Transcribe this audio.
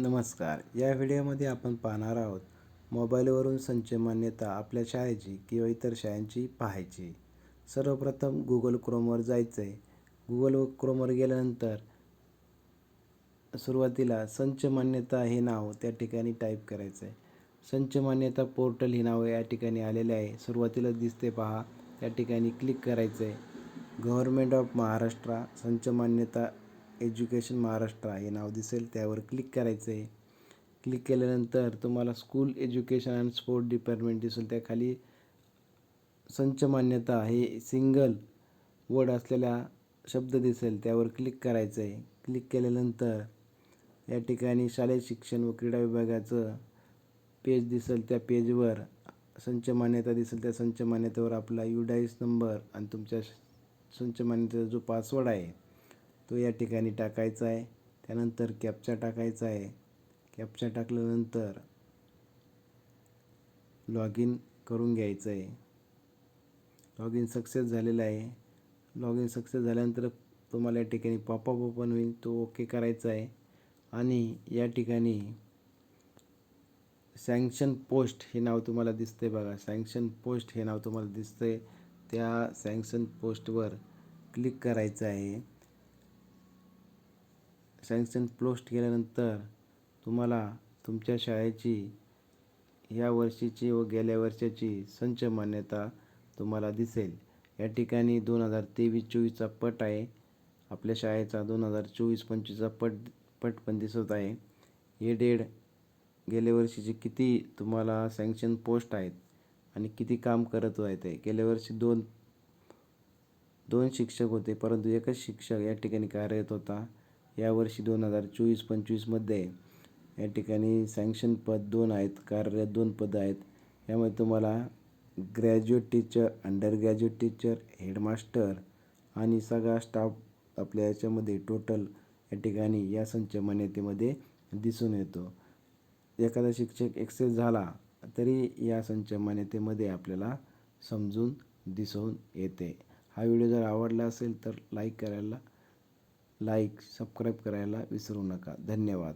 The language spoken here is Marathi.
नमस्कार. या व्हिडिओमध्ये आपण पाहणार आहोत मोबाईलवरून संच मान्यता आपल्या शाळेची किंवा इतर शाळांची पाहायची. सर्वप्रथम गुगल क्रोमवर जायचं आहे गुगल क्रोमवर गेल्यानंतर सुरुवातीला संच मान्यता हे नाव त्या ठिकाणी टाईप करायचं आहे संच मान्यता पोर्टल ही नाव या ठिकाणी आलेले आहे. सुरुवातीला दिसते पहा त्या ठिकाणी क्लिक करायचं आहे गव्हर्मेंट ऑफ महाराष्ट्र संच मान्यता एज्युकेशन महाराष्ट्र हे नाव दिसेल. त्यावर क्लिक करायचं आहे क्लिक केल्यानंतर तुम्हाला school education and sport department दिसेल. त्याखाली संच मान्यता हे सिंगल वर्ड असलेला शब्द दिसेल. त्यावर क्लिक करायचं आहे क्लिक केल्यानंतर या ठिकाणी शालेय शिक्षण व क्रीडा विभागाचं पेज दिसेल. त्या पेजवर संच मान्यता दिसेल. त्या संच मान्यतेवर आपला युडाईस नंबर आणि तुमच्या संच मान्यतेचा जो पासवर्ड आहे तो या ठिकाणी टाकायचा आहे. त्यानंतर कॅप्चा टाकायचा आहे. कॅप्चा टाकल्यानंतर लॉग इन करून घ्यायचं आहे. लॉग इन सक्सेस झालेलं आहे. लॉग इन सक्सेस झाल्यानंतर तुम्हाला या ठिकाणी पॉपअप ओपन होईल. तो ओके करायचा आहे. आणि या ठिकाणी सँक्शन पोस्ट हे नाव तुम्हाला दिसतंय बघा. सँक्शन पोस्ट हे नाव तुम्हाला दिसतंय. त्या सँक्शन पोस्टवर क्लिक करायचं आहे. सँक्शन पोस्ट केल्यानंतर तुम्हाला तुमच्या शाळेची या वर्षीची व गेल्या वर्षाची संच मान्यता तुम्हाला दिसेल. या ठिकाणी दोन हजार तेवीस चोवीसचा पट आहे. आपल्या शाळेचा दोन हजार चोवीस पंचवीसचा पट पट पण दिसत आहे. हे डेड गेल्या वर्षीचे किती तुम्हाला सँक्शन पोस्ट आहेत आणि किती काम करत आहेत गेल्या वर्षी दोन दोन शिक्षक होते परंतु एकच शिक्षक या ठिकाणी कार्यरत होता. यावर्षी दोन हजार चोवीस पंचवीसमध्ये या ठिकाणी सँक्शन पद दोन आहेत कार्यरत दोन पदं आहेत. यामध्ये तुम्हाला graduate teacher under graduate teacher headmaster आणि सगळा स्टाफ आपल्या याच्यामध्ये टोटल या ठिकाणी या संच मान्यतेमध्ये दिसून येतो. एखादा शिक्षक एक्सेस झाला तरी या संच मान्यतेमध्ये आपल्याला समजून दिसून येते. हा व्हिडिओ जर आवडला असेल तर लाईक करायला लाईक सबस्क्राईब करायला विसरू नका. धन्यवाद.